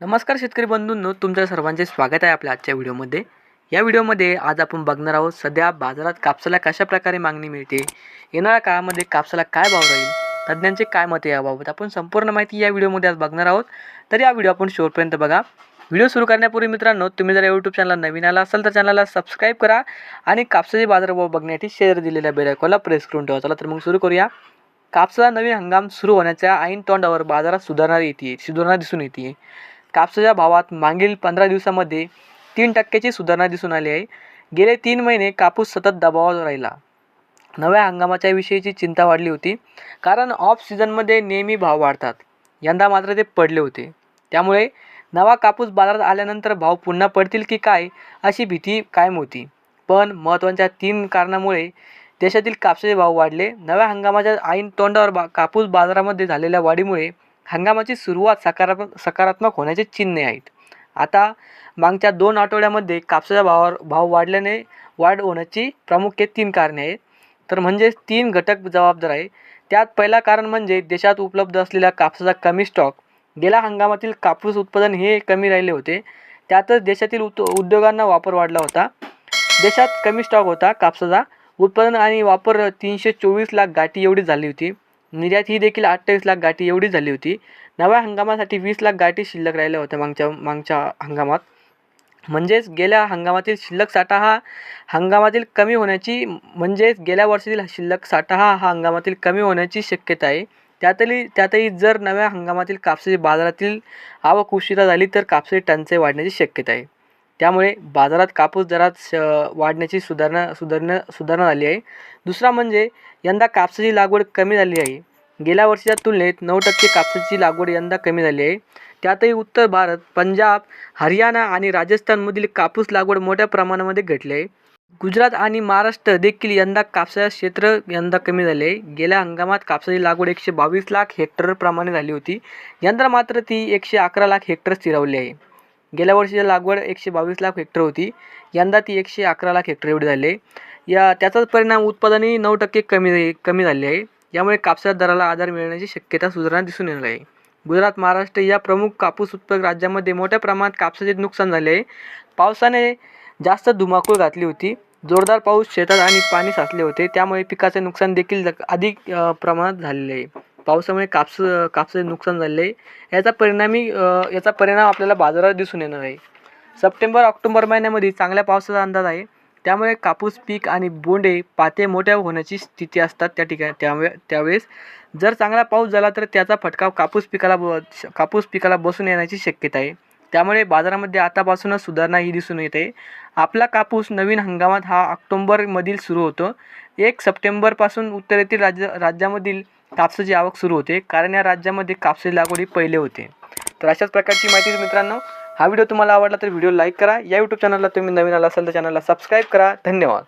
नमस्कार शेतकरी बंधूंनो तुमच्या सर्वांचे स्वागत आहे आपल्या आजच्या व्हिडिओमध्ये. या व्हिडिओमध्ये आज आपण बघणार आहोत सध्या बाजारात कापसाला कशा प्रकारे मागणी मिळते येणाऱ्या काळामध्ये कापसाला काय भाव राहील तज्ज्ञांचे काय मत आहे याबाबत आपण संपूर्ण माहिती या व्हिडिओमध्ये आज बघणार आहोत. तर या व्हिडिओ आपण शेवटपर्यंत बघा. व्हिडिओ सुरू करण्यापूर्वी मित्रांनो तुम्ही जर यूट्यूब चॅनलला नवीन आला असाल तर चॅनलला सबस्क्राईब करा आणि कापसाचे बाजारभाव बघण्यासाठी शेअर दिलेल्या बेलायकॉनला प्रेस करून ठेवा. चला तर मग सुरू करूया. कापसाचा नवीन हंगाम सुरू होण्याच्या ऐन तोंडावर बाजारात सुधारणा येते सुधारणा दिसून येते. कापसाच्या भावात मागील पंधरा दिवसामध्ये तीन टक्क्याची सुधारणा दिसून आली आहे. गेले तीन महिने कापूस सतत दबावात राहिला. नव्या हंगामाच्या विषयीची चिंता वाढली होती कारण ऑफ सीझनमध्ये नेहमी भाव वाढतात. यंदा मात्र ते पडले होते. त्यामुळे नवा कापूस बाजारात आल्यानंतर भाव पुन्हा पडतील की काय अशी भीती कायम होती. पण महत्त्वाच्या तीन कारणामुळे देशातील कापसाचे भाव वाढले. नव्या हंगामाच्या ऐन तोंडावर बा कापूस बाजारामध्ये झालेल्या वाढीमुळे हंगामाची सुरुवात सकारात्मक सकारात्मक होण्याचे चिन्हे आहेत. आता मागच्या दोन आठवड्यामध्ये कापसाच्या भावावर भाव वाढल्याने वाढ होण्याची प्रामुख्य तीन कारणे आहेत. तर म्हणजेच तीन घटक जबाबदार आहे. त्यात पहिला कारण म्हणजे देशात उपलब्ध असलेल्या कापसाचा कमी स्टॉक. गेल्या हंगामातील कापूस उत्पादन हे कमी राहिले होते. त्यातच देशातील उत उद्योगांना वापर वाढला होता. देशात कमी स्टॉक होता कापसाचा. उत्पादन आणि वापर तीनशे चोवीस लाख गाठी एवढी झाली होती. निर्यात ही देखील अठ्ठावीस लाख गाठी एवढी झाली होती. नव्या हंगामासाठी वीस लाख गाठी शिल्लक राहिल्या होत्या मागच्या मागच्या हंगामात. म्हणजेच गेल्या हंगामातील शिल्लक साठा हा हंगामातील कमी होण्याची म्हणजेच गेल्या वर्षातील शिल्लक साठा हा हा हंगामातील कमी होण्याची शक्यता आहे. त्यातली त्यातही जर नव्या हंगामातील कापसाची बाजारातील आवक उशिरा झाली तर कापसाची टंचाई वाढण्याची शक्यता आहे. त्यामुळे बाजारात कापूस दरात श वाढण्याची सुधारणा सुधारणा सुधारणा झाली आहे. दुसरा म्हणजे यंदा कापसाची लागवड कमी झाली आहे. गेल्या वर्षीच्या तुलनेत नऊ टक्के कापसाची लागवड यंदा कमी झाली आहे. त्यातही उत्तर भारत पंजाब हरियाणा आणि राजस्थानमधील कापूस लागवड मोठ्या प्रमाणामध्ये घटली आहे. गुजरात आणि महाराष्ट्र देखील यंदा कापसाचे क्षेत्र यंदा कमी झाले आहे. गेल्या हंगामात कापसाची लागवड एकशे बावीस लाख हेक्टरप्रमाणे झाली होती. यंदा मात्र ती एकशे अकरा लाख हेक्टर स्थिरावली आहे. गेल्या वर्षीची लागवड एकशे बावीस लाख हेक्टर होती. यंदा ती एकशे अकरा लाख हेक्टर एवढी झाली आहे. या त्याचाच परिणाम उत्पादनही नऊ टक्के कमी कमी झाले आहे. यामुळे कापसाच्या दराला आधार मिळण्याची शक्यता सुधारणा दिसून येणार आहे. गुजरात महाराष्ट्र या प्रमुख कापूस उत्पादक राज्यामध्ये मोठ्या प्रमाणात कापसाचे नुकसान झाले आहे. पावसाने जास्त धुमाकूळ घातली होती. जोरदार पाऊस शेतात आणि पाणी साचले होते. त्यामुळे पिकाचे नुकसान देखील अधिक प्रमाणात झालेले आहे. पावसामुळे कापस कापसाचे नुकसान झाले. आहे याचा परिणामी याचा परिणाम आपल्याला बाजारात दिसून येणार आहे. सप्टेंबर ऑक्टोबर महिन्यामध्ये चांगल्या पावसाचा अंदाज आहे. त्यामुळे कापूस पीक आणि बोंडे पाते मोठ्या होण्याची स्थिती असतात त्या ठिकाणी त्यामुळे त्यावेळेस. जर चांगला पाऊस झाला तर त्याचा फटका कापूस पिकाला ब कापूस पिकाला बसून येण्याची शक्यता आहे. त्यामुळे बाजारामध्ये आतापासूनच सुधारणा ही दिसून येते. आपला कापूस नवीन हंगामात हा ऑक्टोंबरमधील सुरू होतो. एक सप्टेंबरपासून उत्तरेतील राज्य राज्यामधील कापसाची आवक सुरू होते कारण या राज्यामध्ये कापसाची लागवड ही पहिले होते. तर अशाच प्रकारची माहिती मित्रांनो हा व्हिडिओ तुम्हाला आवडला तर व्हिडिओ लाईक करा. या यूट्यूब चॅनलला तुम्ही नवीन आला असाल तर चॅनलला सबस्क्राईब करा. धन्यवाद.